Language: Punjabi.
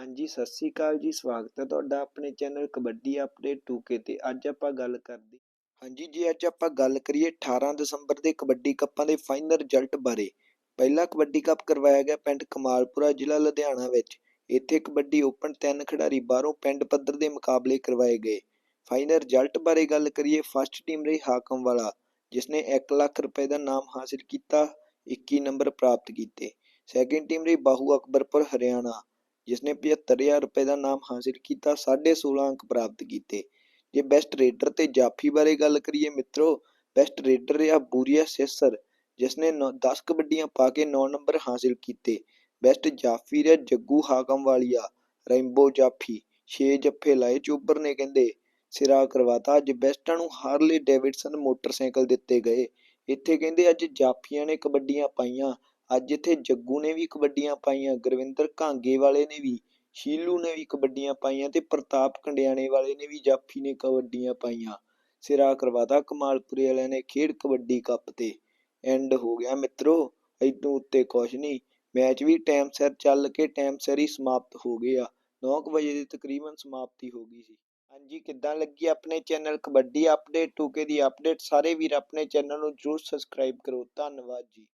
ਹਾਂਜੀ, ਸਤਿ ਸ੍ਰੀ ਅਕਾਲ ਜੀ, ਸਵਾਗਤ ਹੈ ਤੁਹਾਡਾ ਆਪਣੇ ਚੈਨਲ ਕਬੱਡੀ ਅਪਡੇਟ 2K ਤੇ। ਅੱਜ ਆਪਾਂ ਗੱਲ ਕਰਦੇ ਹਾਂਜੀ ਜੀ, ਅੱਜ ਆਪਾਂ ਗੱਲ ਕਰੀਏ 18 ਦਸੰਬਰ ਦੇ ਕਬੱਡੀ ਕੱਪਾਂ ਦੇ ਫਾਈਨਲ ਰਿਜ਼ਲਟ ਬਾਰੇ। ਪਹਿਲਾ ਕਬੱਡੀ ਕੱਪ ਕਰਵਾਇਆ ਗਿਆ ਪਿੰਡ ਕਮਾਲਪੁਰਾ, ਜ਼ਿਲ੍ਹਾ ਲੁਧਿਆਣਾ ਵਿੱਚ। ਇੱਥੇ ਕਬੱਡੀ ਓਪਨ ਤਿੰਨ ਖਿਡਾਰੀ ਬਾਹਰੋਂ ਪਿੰਡ ਪੱਧਰ ਦੇ ਮੁਕਾਬਲੇ ਕਰਵਾਏ ਗਏ। ਫਾਈਨਲ ਰਿਜ਼ਲਟ ਬਾਰੇ ਗੱਲ ਕਰੀਏ ਫਸਟ ਟੀਮ ਰਹੀ ਹਾਕਮ ਵਾਲਾ ਜਿਸ ਨੇ 1 ਲੱਖ ਰੁਪਏ ਦਾ ਨਾਮ ਹਾਸਿਲ ਕੀਤਾ 21 ਨੰਬਰ ਪ੍ਰਾਪਤ ਕੀਤੇ। ਸੈਕਿੰਡ ਟੀਮ ਰਹੀ ਬਾਹੂ ਅਕਬਰਪੁਰ, ਹਰਿਆਣਾ। ਜਿਸ ਨੇ 75000 ਰੁਪਏ ਦਾ ਨਾਮ ਹਾਸਿਲ ਕੀਤਾ 16.5 ਅੰਕ ਪ੍ਰਾਪਤ ਕੀਤੇ। ਜੇ ਬੈਸਟ ਰੇਡਰ ਤੇ ਜਾਫੀ ਬਾਰੇ ਗੱਲ ਕਰੀਏ ਮਿੱਤਰੋ ਬੈਸਟ ਰੇਡਰ ਰਿਹਾ ਬੂਰੀਆ ਸੇਸਰ ਜਿਸ ਨੇ 10 ਕਬੱਡੀਆਂ ਪਾ ਕੇ 9 ਨੰਬਰ ਹਾਸਿਲ ਕੀਤੇ। ਬੈਸਟ ਜਾਫੀ ਰਿਹਾ ਜੱਗੂ ਹਾਕਮ ਵਾਲੀਆ ਰੈਂਬੋ ਜਾਫੀ 6 ਜੱਫੇ ਲਾਏ ਚੋਬਰ ਨੇ ਕਹਿੰਦੇ। ਸਿਰਾ ਕਰਵਾਤਾ, ਅੱਜ ਬੈਸਟਾਂ ਨੂੰ ਹਾਰਲੇ ਡੇਵਿਡਸਨ ਮੋਟਰਸਾਈਕਲ ਦਿੱਤੇ ਗਏ। ਇੱਥੇ ਕਹਿੰਦੇ ਅੱਜ ਜਾਫੀਆਂ ਨੇ ਕਬੱਡੀਆਂ ਪਾਈਆਂ ਅੱਜ ਇੱਥੇ ਜੱਗੂ ਨੇ ਵੀ ਕਬੱਡੀਆਂ ਪਾਈਆਂ, ਗੁਰਵਿੰਦਰ ਘਾਂਗੇ ਵਾਲੇ ਨੇ ਵੀ, ਸ਼ੀਲੂ ਨੇ ਵੀ ਕਬੱਡੀਆਂ ਪਾਈਆਂ ਤੇ ਪ੍ਰਤਾਪ ਕੰਡਿਆਣੇ ਵਾਲੇ ਨੇ ਵੀ ਜਾਫੀ ਨੇ ਕਬੱਡੀਆਂ ਪਾਈਆਂ। ਸਿਰਾ ਕਰਵਾਤਾ ਕਮਾਲਪੁਰੇ ਵਾਲਿਆਂ ਨੇ ਖੇਡ ਕਬੱਡੀ ਕੱਪ ਤੇ। ਐਂਡ ਹੋ ਗਿਆ ਮਿੱਤਰੋ ਇਦੋਂ ਉੱਤੇ ਕੁਛ ਨਹੀਂ, ਮੈਚ ਵੀ ਟਾਈਮ ਸਿਰ ਚੱਲ ਕੇ ਟਾਈਮ ਸਿਰ ਹੀ ਸਮਾਪਤ ਹੋ ਗਏ ਆ। 9 ਵਜੇ ਦੀ ਤਕਰੀਬਨ ਸਮਾਪਤੀ ਹੋ ਗਈ ਸੀ। ਹਾਂਜੀ, ਕਿੱਦਾਂ ਲੱਗੀ ਆਪਣੇ ਚੈਨਲ ਕਬੱਡੀ ਅਪਡੇਟ 2K ਦੀ ਅਪਡੇਟ ਸਾਰੇ ਵੀਰ ਆਪਣੇ ਚੈਨਲ ਨੂੰ ਜਰੂਰ ਸਬਸਕ੍ਰਾਈਬ ਕਰੋ। ਧੰਨਵਾਦ ਜੀ।